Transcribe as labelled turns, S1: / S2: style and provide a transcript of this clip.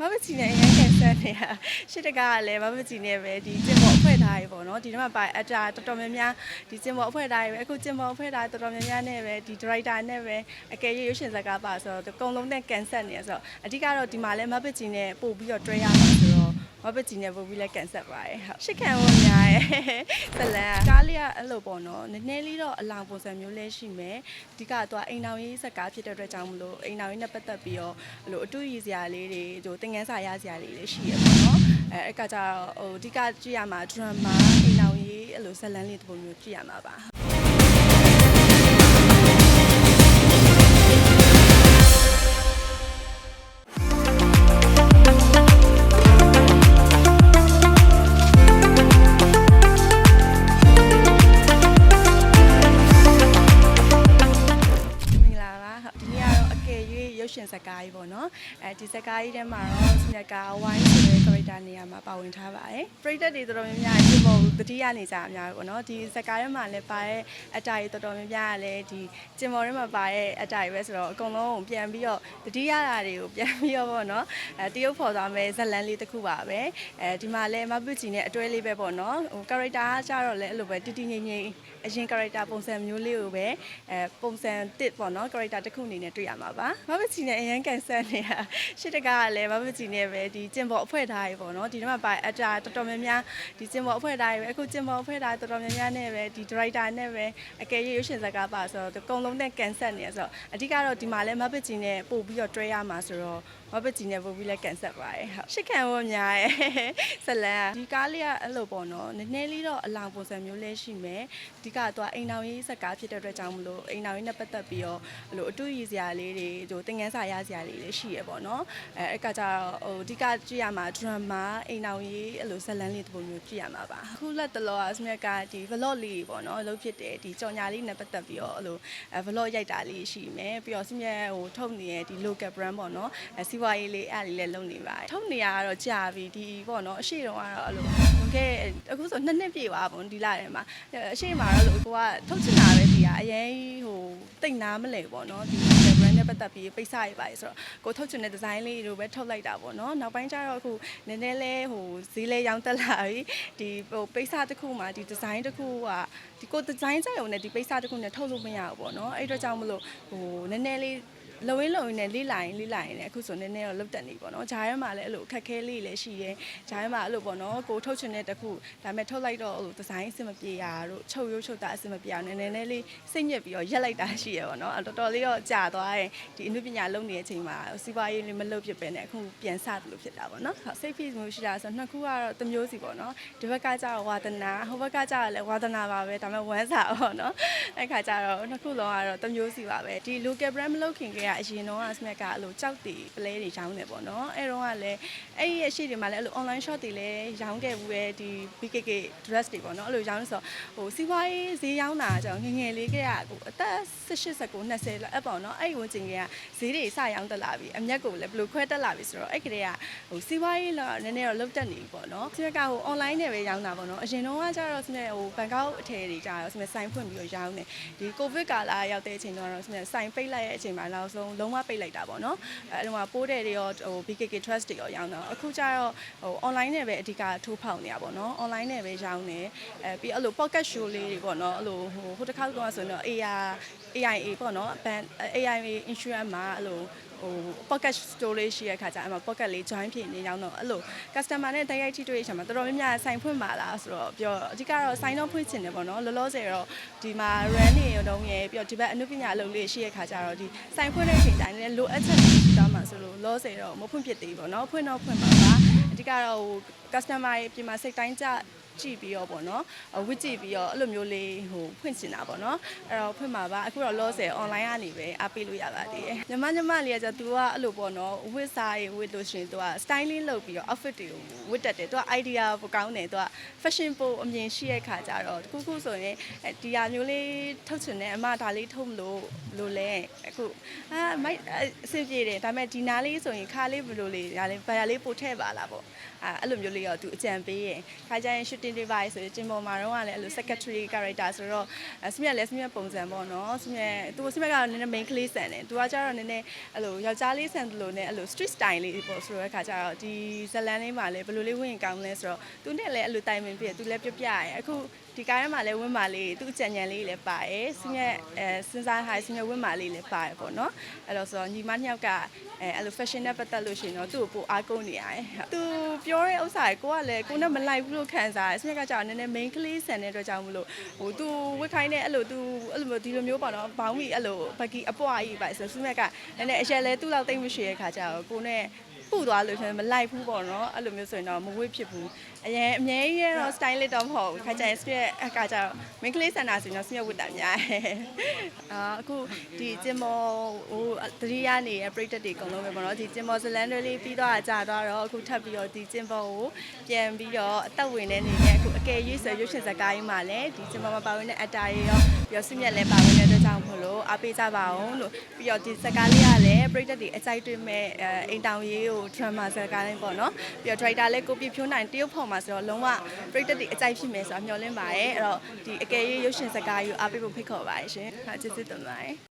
S1: မမချီနဲ့အရင်ကန်ဆယ်နေတာရှစ်တကားကလည်းမမချီနဲ့ပဲဒီကျင်ပေါ်အဖွဲ့သားတွေပေါ့နော်ဒီထဲမှာပါအတာတော်တော်များများဒီကျင်ပေါ်အဖွဲ့သားတွေပဲအခုကျင်ပေါ်အဖွဲ့သားတော်တော်များများနဲ့ပဲဒီဒရိုက်တာနဲ့ပဲအကယ်၍ရွှေရှင်ဇက်ကပါဆိုတော့အကုန်လုံးနဲ့ကန်ဆက်နေရဆိုတော့အဓိကတော့ဒီမှာလည်းမမချီနဲ့ပို့ပြီးတော့တွဲရမှာဆိုတော့ မပကြီးနဲ့ပို့ပြီးလဲကန်ဆက်ပါတယ်ဟုတ်ရှစ်ခံဖို့များရဲ့ဇလန်ကားလေးကအဲ့လိုပေါ့နော်နည်းနည်းလေးတော့အလောင်ပုံစံမျိုးလဲရှိမယ်အဓိကတော့အိမ်တော်ရေးဇက်ကားဖြစ်တဲ့အတွက်ကြောင့်မလို့အိမ်တော်ရေးနဲ့ပတ်သက်ပြီးတော့အဲ့လိုအတူရည်စရာလေးတွေဟိုသင်ငန်းစာရစရာလေးတွေရှိရပေါ့နော်အဲအဲ့ကကြတော့ဟိုအဓိကကြည့်ရမှာ drama အိမ်တော်ရေးအဲ့လိုဇလန်လေးတစ်ပုံမျိုးကြည့်ရမှာပါ ဇာတ်ကားကြီးပေါ့နော်အဲဒီဇာတ်ကားကြီးထဲမှာတော့စနက်ကဝိုင်းဆိုတဲ့ character နေရာမှာပါဝင်ထားပါတယ်ပရိသတ်တွေတော်တော်များများဒီပုံတတိယနေကြအများပေါ့နော်ဒီဇာတ်ကားထဲမှာလည်းပါတဲ့အတားတွေတော်တော်များများကလည်းဒီကျင်မော်ထဲမှာပါတဲ့အတားတွေပဲဆိုတော့အကုန်လုံးပြန်ပြီးတော့တတိယတာတွေကိုပြန်ပြီးတော့ပေါ့နော်အဲတရုပ်ဖော်သွားမယ်ဇတ်လန်းလေးတစ်ခုပါပဲအဲဒီမှာလည်းမပူချီနဲ့အတွဲလေးပဲပေါ့နော်ဟို character ကကြတော့လည်းအဲ့လိုပဲတတိငိမ့်ငိမ့် အရင် character ပုံစံမျိုးလေးကိုပဲအဲပုံစံတစ်ပေါ့နော် character တစ်ခုအနေနဲ့တွေ့ရမှာပါမပချီနဲ့အရင်ကန်ဆယ်နေတာရှစ်တကားကလည်းမပချီနဲ့ပဲဒီကျင်ပေါ်အဖွဲ့သားတွေပေါ့နော်ဒီထဲမှာပါအတာတော်တော်များများဒီကျင်ပေါ်အဖွဲ့သားတွေပဲအခုကျင်ပေါ်အဖွဲ့သားတော်တော်များများနဲ့ပဲဒီ director နဲ့ပဲအကယ်၍ရွှေရှင်ဇက်ကပါဆိုတော့အကုန်လုံးနဲ့ကန်ဆက်နေရဆိုတော့အဓိကတော့ဒီမှာလည်းမပချီနဲ့ပို့ပြီးတော့တွဲရမှာဆိုတော့မပကြီးနဲ့ပို့ပြီးလဲကန်ဆက်ပါတယ်ဟုတ်ရှစ်ခံဖို့များရဲ့ဇလန်ဒီကားလေးကအဲ့လိုပေါ့နော်နည်းနည်းလေးတော့အလောင်ပုံစံမျိုးလဲရှိမယ်အဓိကတော့အိမ်တော်ရေးဇက်ကားဖြစ်တဲ့အတွက်ကြောင့်မလို့အိမ်တော်ရေးနဲ့ပတ်သက်ပြီးတော့အဲ့လိုအတူရည်စရာလေးတွေဟိုသင်ငန်းစာရစရာလေးတွေရှိရပေါ့နော်အဲအဲ့ကကြတော့ဟိုအဓိကကြည့်ရမှာ drama အိမ်တော်ရေးအဲ့လိုဇလန်လေးတစ်ပုံမျိုးကြည့်ရမှာပါအခုလက်တလောအစမြက်ကဒီ vlog လေးပေါ့နော်အလုပ်ဖြစ်တယ်ဒီကြော်ညာလေးနဲ့ပတ်သက်ပြီးတော့အဲ့လိုအဲ vlog ရိုက်တာလေးရှိမယ်ပြီးတော့စမြက်ဟိုထုတ်နေတဲ့ဒီ local brand ပေါ့နော်အဲစီးပွားရေးလေးအဲ့လေးလည်းလုပ်နေပါတယ်ထုတ်နေရတော့ကြာပြီဒီပေါ့နော်အရှိတုန်းကတော့အဲ့လိုဝင်ခဲ့အခုဆိုနှစ်နှစ်ပြည့်သွားပါဘူးဒီလထဲမှာအရှိမှာတော့ကိုကထုတ်ချင်တာပဲဒီကအရင်ဟိုတိတ်နာမလဲပေါ့နော်ဒီ brand နဲ့ပတ်သက်ပြီးပိတ်စရပါလေဆိုတော့ကိုထုတ်ချင်တဲ့ design လေးတွေပဲထုတ်လိုက်တာပေါ့နော်နောက်ပိုင်းကျတော့အခုနည်းနည်းလေးဟိုဈေးလေးရောင်းတက်လာပြီဒီဟိုပိတ်စတစ်ခုမှာဒီ design တစ်ခုကဒီကို design စက်ရုံနဲ့ဒီပိတ်စတစ်ခုနဲ့ထုတ်လို့မရဘူးပေါ့နော်အဲ့အတွက်ကြောင့်မလို့ဟိုနည်းနည်းလေး လုံရင်းလုံရင်းနဲ့လေးလာရင်လေးလာရင်လည်းအခုဆိုနည်းနည်းတော့လုတ်တက်နေပေါ့နော်ဂျားရဲမှာလည်းအဲ့လိုအခက်ခဲလေးလည်းရှိရဲဂျားရဲမှာအဲ့လိုပေါ့နော်ကိုထုတ်ချင်တဲ့တစ်ခုဒါပေမဲ့ထုတ်လိုက်တော့အဲ့လိုဒီဇိုင်းအဆင်မပြေရတို့ချုပ်ရုပ်ချုပ်တာအဆင်မပြေရနည်းနည်းနည်းလေးစိတ်ညစ်ပြီးတော့ရက်လိုက်တာရှိရပေါ့နော်အဲ့တော်တော်လေးတော့ကြာသွားရင်ဒီအနုပညာလုပ်နေတဲ့အချိန်မှာစီးပွားရေးလေးမလုပ်ဖြစ်ပဲနဲ့အခုပြန်စတယ်လို့ဖြစ်တာပေါ့နော်ဟုတ်စိတ်ဖိမှုရှိတာဆိုနှစ်ခုကတော့တစ်မျိုးစီပေါ့နော်ဒီဘက်ကကျတော့ဝါသနာဟိုဘက်ကကျတော့လည်းဝါသနာပါပဲဒါပေမဲ့ဝမ်းစာပေါ့နော်အဲ့ခါကျတော့နှစ်ခုလုံးကတော့တစ်မျိုးစီပါပဲဒီ local brand မလုပ်ခင်ကကအရင်တော့ snack ကအဲ့လိုကြောက်တီပလဲတွေရောင်းနေပေါ့နော်အဲ့တော့ကလည်းအဲ့ဒီအရှိတွေမှာလည်းအဲ့လို online shop တွေလည်းရောင်းခဲ့ဘူးပဲဒီ BKK dress တွေပေါ့နော်အဲ့လိုရောင်းဆိုဟိုစီးပွားရေးဈေးရောင်းတာကြောင့်ငငယ်လေးကကကိုအသက်18 19 20လောက်အဲ့ပေါ့နော်အဲ့ဝင်ချင်းကဈေးတွေစရောင်းတက်လာပြီအမျက်ကိုလည်းဘယ်လိုခွဲတက်လာပြီဆိုတော့အဲ့ကလေးကဟိုစီးပွားရေးတော့နည်းနည်းတော့လုတ်တက်နေပြီပေါ့နော်စီးကဟို online နဲ့ပဲရောင်းတာပေါ့နော်အရင်တော့ကကျတော့စနေဟိုဘန်ကောက်အထည်တွေကျတော့စနေဆိုင်ဖွင့်ပြီးတော့ရောင်းနေဒီ covid ကာလရောက်တဲ့အချိန်တော့စနေဆိုင်ပိတ်လိုက်ရဲ့အချိန်မှာနောက်ဆုံးလုံးဝပိတ်လိုက်တာပေါ့နော်အဲ့တော့ပိုးတယ်တွေရောဟို BKK Trust တွေရောရောင်းတော့အခုကျတော့ဟို online နဲ့ပဲအဓိကထိုးဖောက်နေတာပေါ့နော် online နဲ့ပဲရောင်းနေအဲပြီးအဲ့လို pocket show လေးတွေပေါ့နော်အဲ့လိုဟိုဟိုတစ်ခါတော့ဆိုတော့ AR AIA ပေါ့နော် band AIA insurance မှာအဲ့လိုဟို pocket store လေးရှိရခါကျအဲ့မှာ pocket လေး join ဖြစ်နေရောင်းတော့အဲ့လို customer နဲ့တိုက်ရိုက်ထိတွေ့ရချင်မှာတော်တော်များများဆိုင်ဖွင့်ပါလားဆိုတော့ပြောအဓိကတော့ဆိုင်တော့ဖွင့်ချင်တယ်ပေါ့နော်လောလောဆယ်တော့ဒီမှာ run နေရုံရယ်ပြီးတော့ဒီဘက်အနုပညာအလုပ်လေးရှိရခါကျတော့ဒီဆိုင်ဖွင့်တဲ့အချိန်တိုင်းလည်းလိုအပ်ချက်တွေရှိသွားမှာဆိုလို့လောဆယ်တော့မဖွင့်ဖြစ်သေးဘူးပေါ့နော်ဖွင့်တော့ဖွင့်ပါပါအဓိ ကတော့ဟို customer ရဲ့ပြင်မှာစိတ်တိုင်းကြကြည့်ပြီးတော့ပေါ့နော်ဝစ်ကြည့်ပြီးတော့အဲ့လိုမျိုးလေးဟိုဖွင့်ချင်တာပေါ့နော်အဲ့တော့ဖွင့်မှာပါအခုတော့လောဆယ် online ကနေပဲအားပေးလို့ရပါသေးတယ်ညီမညီမလေးကကျသူကအဲ့လိုပေါ့နော်ဝစ်စားရေးဝစ်လို့ရှရင်သူက styling လုပ်ပြီးတော့ outfit တွေကိုဝစ်တက်တယ်သူက idea ပိုကောင်းတယ်သူက fashion ပိုအမြင်ရှိတဲ့ခါကျတော့တခုခုဆိုရင်ဒီဟာမျိုးလေးထုတ်ချင်တယ်အမဒါလေးထုတ်မလို့လို့လဲအခုအာမိုက်အဆင်ပြေတယ်ဒါပေမဲ့ဒီနားလေးဆိုရင်ခါလေးဘယ်လိုလေးဒါလေးဘာလေးပို့ထည့်ပါလားပေါ့အာအဲ့လိုမျိုးလေးတော့သူအကြံပေးရင်ခါကျရင် shooting တင်တွေပါဆိုရင်ကျင်ပေါ်မှာတော့ကလည်းအဲ့လို secretary character ဆိုတော့အဲစမြက်လည်းစမြက်ပုံစံပေါ့နော်စမြက်သူစမြက်ကတော့နည်းနည်း main ကလေးဆန်တယ်သူကကျတော့နည်းနည်းအဲ့လိုယောက်ျားလေးဆန်တယ်လို့နဲ့အဲ့လို street style လေးပေါ့ဆိုတော့အခါကျတော့ဒီဇလန်လေးမှာလည်းဘယ်လိုလေးဝင်ကောင်းလဲဆိုတော့သူနဲ့လည်းအဲ့လိုတိုင်ပင်ပြည့်သူလည်းပြပြရဲအခု ဒီကားထဲမှာလည်းဝင်းမာလေးသူ့အကြံဉာဏ်လေးလည်းပါတယ်စမြက်အဲစဉ်းစားထားစမြက်ဝင်းမာလေးလည်းပါတယ်ပေါ့နော်အဲ့တော့ဆိုတော့ညီမနှစ်ယောက်ကအဲအဲ့လို fashion နဲ့ပတ်သက်လို့ရှိရင်တော့သူ့ကိုပိုအားကိုးနေရတယ်သူပြောတဲ့ဥစ္စာကိုကလည်းကိုနဲ့မလိုက်ဘူးလို့ခံစားရတယ်စမြက်ကကြောင့်နည်းနည်း main ကလေးဆန်တဲ့အတွက်ကြောင့်မလို့ဟိုသူဝတ်ခိုင်းတဲ့အဲ့လိုသူအဲ့လိုမျိုးဒီလိုမျိုးပေါ့နော်ဘောင်းမီအဲ့လိုဘက်ကီအပွားကြီးပါဆိုစမြက်ကနည်းနည်းအရက်လဲသူ့လောက်တိတ်မရှိရဲ့ခါကျတော့ကိုနဲ့ ပူသွားလို့ရှင်မလိုက်ဘူးပေါ့နော်အဲ့လိုမျိုးဆိုရင်တော့မဝေ့ဖြစ်ဘူးအရင်အမြဲရတော့ style လေးတော့မဟုတ်ဘူးခါကျရင် spirit အခါကျတော့ main ကလေးဆန်တာဆိုရင်တော့ spirit ဝတ်တာများတယ်အာအခုဒီကျင်မောဟိုတတိယနေတဲ့ပြိတ္တတွေအကုန်လုံးပဲပေါ့နော်ဒီကျင်မောဇလန်တွေလေးပြီးတော့ကြာသွားတော့အခုထပ်ပြီးတော့ဒီကျင်မောကိုပြန်ပြီးတော့အသက်ဝင်နေနေတဲ့အခုအကယ်၍ဆိုရွှေရှင်စကားကြီးမှာလည်းဒီကျင်မောမှာပါဝင်တဲ့အတားတွေရောပြီးတော့စမြက်လည်းပါဝင်တဲ့အတွက်ကြောင့်မလို့အားပေးကြပါအောင်လို့ပြီးတော့ဒီစကားလေးကလည်းပြိတ္တတွေအကြိုက်တွေ့မဲ့အဲအိမ်တောင်ရေးကို drama စကားလေးပေါ့နော်ပြီးတော့ director လည်းကိုပြဖြိုးနိုင်တရုတ်ဖော်မှာဆိုတော့လုံးဝပြိတ္တတွေအကြိုက်ဖြစ်မယ်ဆိုတော့မျှော်လင့်ပါတယ်အဲ့တော့ဒီအကယ်၍ရွှေရှင်စကားကြီးကိုအားပေးဖို့ဖိတ်ခေါ်ပါတယ်ရှင်ဟာကျေးဇူးတင်ပါတယ်